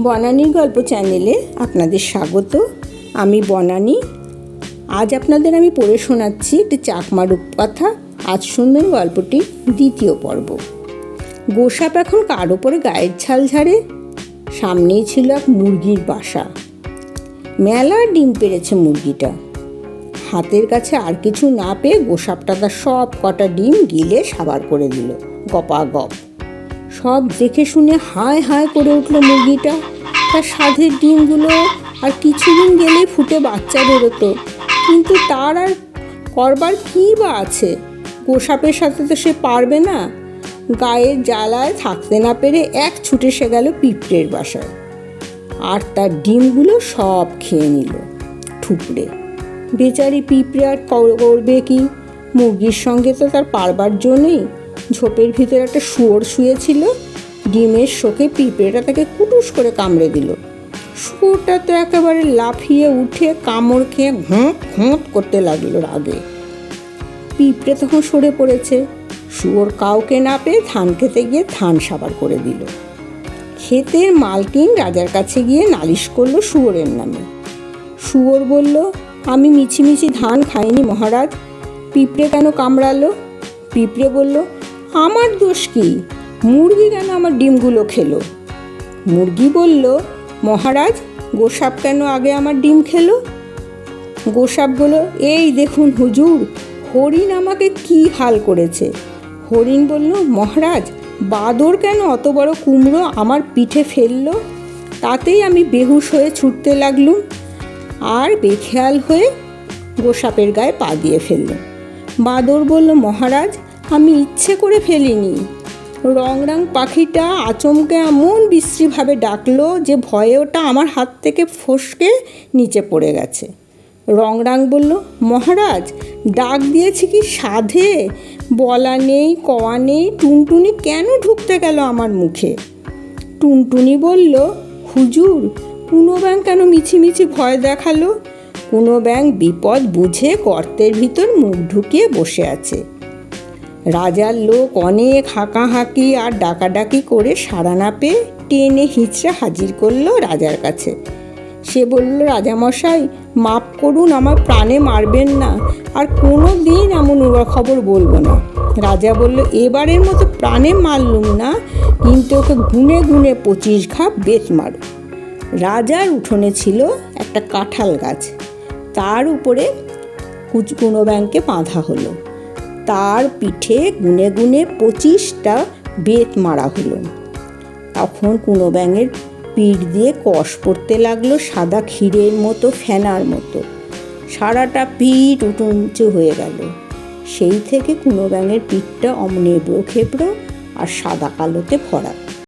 বনানীর গল্প চ্যানেলে আপনাদের স্বাগত। আমি বনানী। আজ আপনাদের আমি পড়ে শোনাচ্ছি একটি চাকমা রূপকথা আজ শুনবেন গল্পটি দ্বিতীয় পর্ব। গোসাপ এখন কার ওপরে গায়ের ছাল ঝাড়ে? সামনেই ছিল এক মুরগির বাসা। মেলা ডিম পেড়েছে মুরগিটা। হাতের কাছে আর কিছু না পেয়ে গোসাপটা তার সব কটা ডিম গিলে সাবার করে দিল। গপা গপ। সব দেখে শুনে হায় হায় করে উঠল মুরগিটা। তার সাধের ডিমগুলো আর কিছুদিন গেলে ফুটে বাচ্চা বেরোতো। কিন্তু তার আর করবার কী বা আছে? গোসাপের সাথে তো সে পারবে না। গায়ের জ্বালায় থাকতে না পেরে এক ছুটে সে গেল পিঁপড়ের বাসায়। আর তার ডিমগুলো সব খেয়ে নিল ঠুকরে। বেচারি পিঁপড়ে আর করবে কি? মুরগির সঙ্গে তো তার পারবার জন্যই ঝোপের ভিতরে একটা শুয়োর শুয়েছিল, ডিমের শোকে পিঁপড়েটা তাকে কুটুস করে কামড়ে দিল। শুয়োরটা তো একেবারে লাফিয়ে উঠে কামড় খেয়ে ঘোঁট ঘোঁট করতে লাগল রাগে। পিঁপড়ে তখন সরে পড়েছে। শুয়োর কাউকে না পেয়ে ধান খেতে গিয়ে ধান সাবার করে দিল। ক্ষেতের মালকিন রাজার কাছে গিয়ে নালিশ করল শুয়োরের নামে। শুয়োর বলল, আমি মিছিমিছি ধান খাইনি মহারাজ। পিঁপড়ে কেন কামড়ালো? পিঁপড়ে বলল আমার দোষ কি? মুরগি কেন আমার ডিমগুলো খেলো? মুরগি বলল, মহারাজ, গোসাপ কেন আগে আমার ডিম খেলো? গোসাপ বলল, এই দেখুন হুজুর, হরিণ আমাকে কি হাল করেছে? হরিণ বলল, মহারাজ, বাদর কেন অত বড় কুমড়ো আমার পিঠে ফেলল? তাতেই আমি বেহুশ হয়ে ছুটতে লাগলুম। আর বেখেয়াল হয়ে গোসাপের গায়ে পা দিয়ে ফেললুম বাদর বলল, মহারাজ আমি ইচ্ছে করে ফেলিনি। রংরাং পাখিটা আচমকে এমন বিশ্রীভাবে ডাকলো যে ভয়ে ওটা আমার হাত থেকে ফসকে নিচে পড়ে গেছে। রংরাং বলল, মহারাজ, ডাক দিয়েছি কি সাধে? বলা নেই, কওয়া নেই, টুনটুনি কেন ঢুকতে গেল আমার মুখে? টুনটুনি বলল, হুজুর কুনো ব্যাং কেন মিছিমিছি ভয় দেখাল? কুনো ব্যাং বিপদ বুঝে গর্তের ভিতর মুখ ঢুকিয়ে বসে আছে। রাজার লোক অনেক হাঁকাহাঁকি আর ডাকাডাকি করে সারা না পেয়ে টেনে হিঁচড়ে হাজির করল রাজার কাছে। সে বলল, রাজামশাই, মাপ করুন, আমার প্রাণে মারবেন না, আর কোনো দিন এমন উড়া খবর বলব না। রাজা বলল, এবারের মতো প্রাণে মারলুম না, কিন্তু ওকে গুনে গুনে পঁচিশ ঘা বেত মারো। রাজার উঠোনে ছিল একটা কাঁঠাল গাছ, তার উপরে কুচকুনো ব্যাংকে বাঁধা হলো। তার পিঠে গুনে গুনে পঁচিশটা বেত মারা হলো। তখন কুনো ব্যাঙের পিঠ দিয়ে কষ পড়তে লাগল সাদা ক্ষীরের মতো, ফেনার মতো। সারাটা পিঠ উঁচু হয়ে গেল। সেই থেকে কুনো ব্যাঙের পিঠটা অমনেব্রো খেবড়ো আর সাদা কালোতে ভরা।